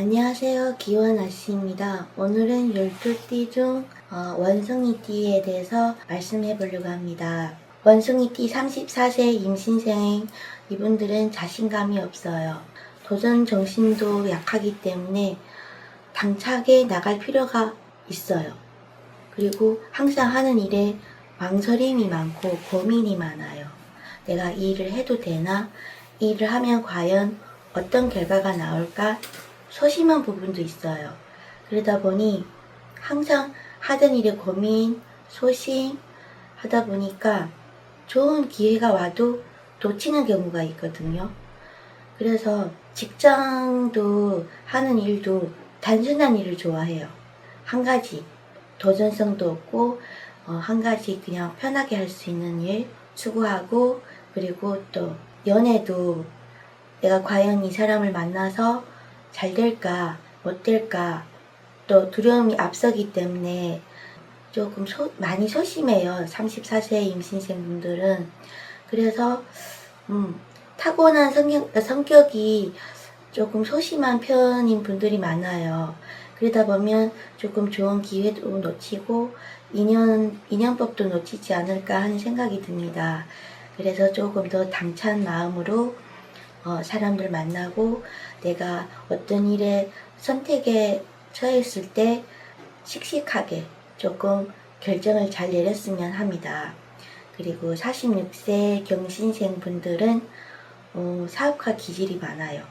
안녕하세요. 기원 아씨입니다. 오늘은 12띠 중 어, 원숭이띠에 대해서 말씀해 보려고 합니다. 원숭이띠 34세 임신생 이분들은 자신감이 없어요. 도전 정신도 약하기 때문에 당차게 나갈 필요가 있어요. 그리고 항상 하는 일에 망설임이 많고 고민이 많아요. 내가 이 일을 해도 되나? 이 일을 하면 과연 어떤 결과가 나올까? 소심한 부분도 있어요. 그러다 보니 항상 하던 일에 고민, 소심 하다 보니까 좋은 기회가 와도 놓치는 경우가 있거든요. 그래서 직장도 하는 일도 단순한 일을 좋아해요. 한 가지 도전성도 없고 어, 한 가지 그냥 편하게 할 수 있는 일 추구하고 그리고 또 연애도 내가 과연 이 사람을 만나서 잘 될까 못 될까 또 두려움이 앞서기 때문에 조금 소- 많이 소심해요. 34세 임신생 분들은 그래서 음, 타고난 성격, 성격이 조금 소심한 편인 분들이 많아요. 그러다 보면 조금 좋은 기회도 놓치고 인연, 인연법도 놓치지 않을까 하는 생각이 듭니다. 그래서 조금 더 당찬 마음으로 어, 사람들 만나고 내가 어떤 일에 선택에 처했을 때 씩씩하게 조금 결정을 잘 내렸으면 합니다. 그리고 46세 경신생 분들은 어, 사업가 기질이 많아요.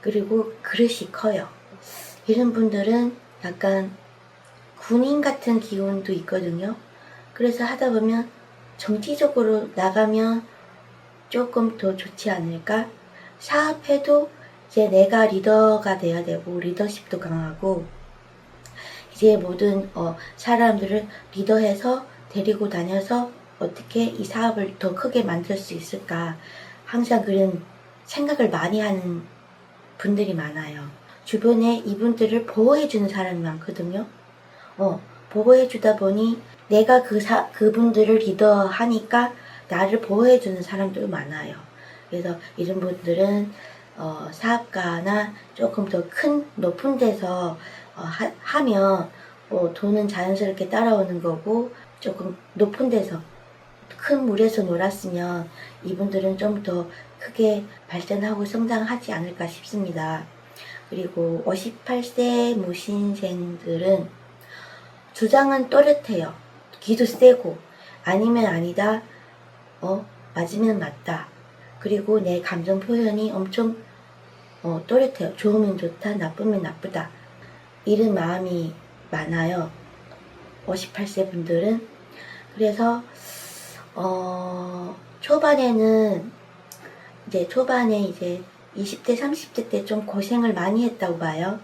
그리고 그릇이 커요. 이런 분들은 약간 군인 같은 기운도 있거든요. 그래서 하다 보면 정치적으로 나가면 조금 더 좋지 않을까? 사업해도 이제 내가 리더가 돼야 되고 리더십도 강하고 이제 모든 어, 사람들을 리더해서 데리고 다녀서 어떻게 이 사업을 더 크게 만들 수 있을까 항상 그런 생각을 많이 하는 분들이 많아요. 주변에 이분들을 보호해주는 사람이 많거든요. 어, 보호해주다 보니 내가 그 사, 그분들을 리더하니까 나를 보호해주는 사람도 많아요. 그래서 이런 분들은 어, 사업가나 조금 더 큰 높은 데서 어, 하, 면 어, 돈은 자연스럽게 따라오는 거고 조금 높은 데서 큰 물에서 놀았으면 이분들은 좀 더 크게 발전하고 성장하지 않을까 싶습니다. 그리고 58세 무신생들은 주장은 또렷해요. 기도 세고 아니면 아니다. 어 맞으면 맞다. 그리고 내 감정 표현이 엄청 어, 또렷해요. 좋으면 좋다, 나쁘면 나쁘다. 이런 마음이 많아요. 58세 분들은. 그래서, 어, 초반에는, 이제 초반에 이제 20대, 30대 때 좀 고생을 많이 했다고 봐요.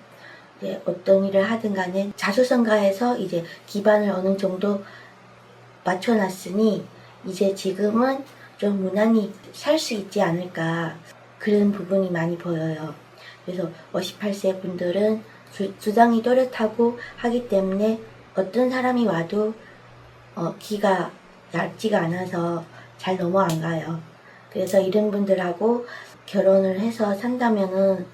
이제 어떤 일을 하든 간에 자수성가해서 이제 기반을 어느 정도 맞춰놨으니, 이제 지금은 좀 무난히 살 수 있지 않을까 그런 부분이 많이 보여요. 그래서 58세 분들은 주, 주장이 또렷하고 하기 때문에 어떤 사람이 와도 어, 기가 얇지가 않아서 잘 넘어 안 가요. 그래서 이런 분들하고 결혼을 해서 산다면은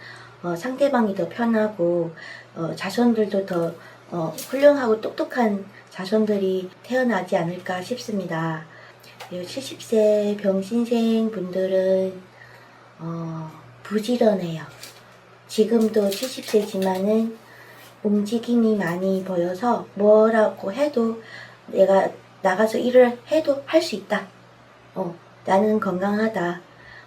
어, 상대방이 더 편하고 어, 자손들도 더 어, 훌륭하고 똑똑한 자손들이 태어나지 않을까 싶습니다. 그리고 70세 병신생 분들은 어, 부지런해요. 지금도 70세지만은 움직임이 많이 보여서 뭐라고 해도 내가 나가서 일을 해도 할 수 있다. 어, 나는 건강하다.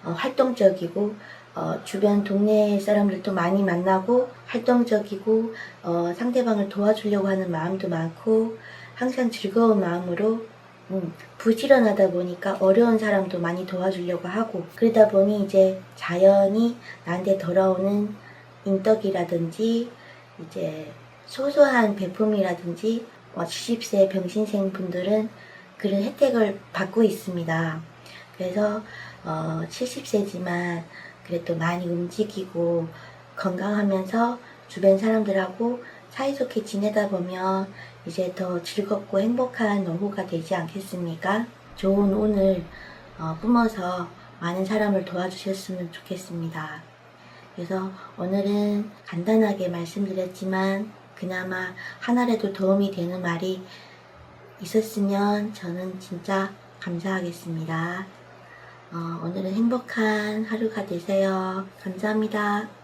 어, 활동적이고 어, 주변 동네 사람들도 많이 만나고 활동적이고 어, 상대방을 도와주려고 하는 마음도 많고 항상 즐거운 마음으로 음, 부지런하다 보니까 어려운 사람도 많이 도와주려고 하고 그러다 보니 이제 자연이 나한테 돌아오는 인덕이라든지 이제 소소한 배품이라든지 어, 70세 병신생 분들은 그런 혜택을 받고 있습니다. 그래서 어, 70세지만 그래도 많이 움직이고 건강하면서 주변 사람들하고 사이좋게 지내다 보면 이제 더 즐겁고 행복한 노후가 되지 않겠습니까? 좋은 운을 어, 뿜어서 많은 사람을 도와주셨으면 좋겠습니다. 그래서 오늘은 간단하게 말씀드렸지만 그나마 하나라도 도움이 되는 말이 있었으면 저는 진짜 감사하겠습니다. 어, 오늘은 행복한 하루가 되세요. 감사합니다.